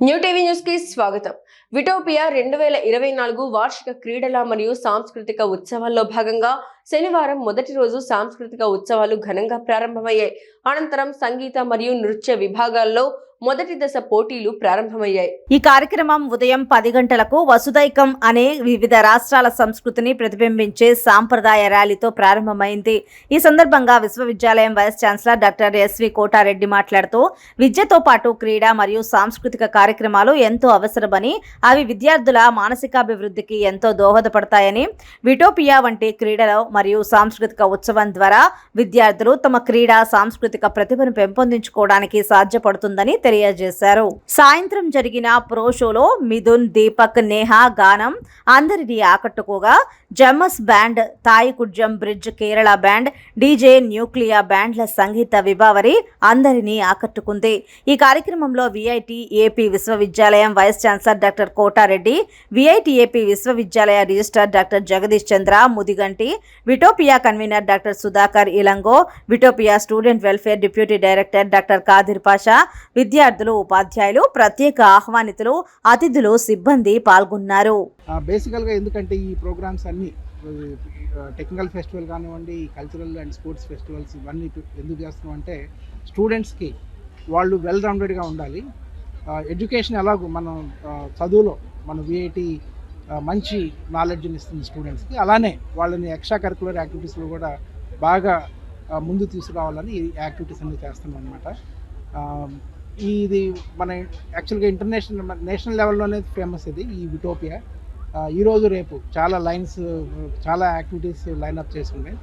New TV న్యూస్కి స్వాగతం. విటోపియా రెండు వేల ఇరవై నాలుగు వార్షిక క్రీడల మరియు సాంస్కృతిక ఉత్సవాల్లో భాగంగా శనివారం మొదటి రోజు సాంస్కృతిక ఉత్సవాలు ఘనంగా ప్రారంభమయ్యాయి. అనంతరం సంగీత మరియు నృత్య విభాగాల్లో మొదటి దశ పోటీలు ప్రారంభమయ్యాయి. ఈ కార్యక్రమం ఉదయం పది గంటలకు వసుదైకం అనే వివిధ రాష్ట్రాల సంస్కృతిని ప్రతిబింబించే సాంప్రదాయ ర్యాలీతో ప్రారంభమైంది. ఈ సందర్భంగా విశ్వవిద్యాలయం vice chancellor doctor SV Kotareddy మాట్లాడుతూ విద్యతో పాటు క్రీడ మరియు సాంస్కృతిక కార్యక్రమాలు ఎంతో అవసరమని అవి విద్యార్థుల మానసికాభివృద్ధికి ఎంతో దోహదపడతాయని విటోపియా వంటి క్రీడలో మరియు సాంస్కృతిక ఉత్సవం ద్వారా విద్యార్థులు తమ క్రీడా సాంస్కృతిక ప్రతిభను పెంపొందించుకోవడానికి సాధ్యపడుతుందని తెలియజేశారు. సాయంత్రం జరిగిన ప్రో షోలో మిథున్ దీపక్ నేహా గానం అందరినీ ఆకట్టుకోగా జమ్మస్ band Thaikkudam bridge Kerala band DJ Nucleya బ్యాండ్ల సంగీత విభావరి అందరినీ ఆకట్టుకుంది. ఈ కార్యక్రమంలో విఐటి ఏపీ విశ్వవిద్యాలయం vice chancellor doctor Kotareddy VIT AP విశ్వవిద్యాలయ registrar doctor Jagadish Chandra Mudiganti Vitopia convener doctor Sudhakar Ilango Vitopia student welfare deputy director doctor Kadir Pasha విద్యార్థులు ఉపాధ్యాయులు ప్రత్యేక ఆహ్వానితులు అతిథులు సిబ్బంది పాల్గొన్నారు. బేసికల్గా ఎందుకంటే ఈ ప్రోగ్రామ్స్ అన్నీ టెక్నికల్ ఫెస్టివల్ కానివ్వండి కల్చరల్ అండ్ స్పోర్ట్స్ ఫెస్టివల్స్ ఇవన్నీ ఎందుకు చేస్తున్నాం అంటే స్టూడెంట్స్కి వాళ్ళు వెల్ రౌండెడ్గా ఉండాలి. ఎడ్యుకేషన్ ఎలాగో మనం చదువులో మన విఐటి మంచి నాలెడ్జ్ని ఇస్తుంది స్టూడెంట్స్కి అలానే వాళ్ళని ఎక్స్ట్రా కరికులర్ యాక్టివిటీస్లో కూడా బాగా ముందు తీసుకురావాలని ఈ యాక్టివిటీస్ అన్ని చేస్తున్నాం అనమాట ఇది మన యాక్చువల్గా ఇంటర్నేషనల్ నేషనల్ లెవెల్లోనే ఫేమస్ ఇది ఈ విటోపియా ఈరోజు రేపు చాలా లైన్స్ చాలా యాక్టివిటీస్ లైన్అప్ చేసి ఉన్నాయి.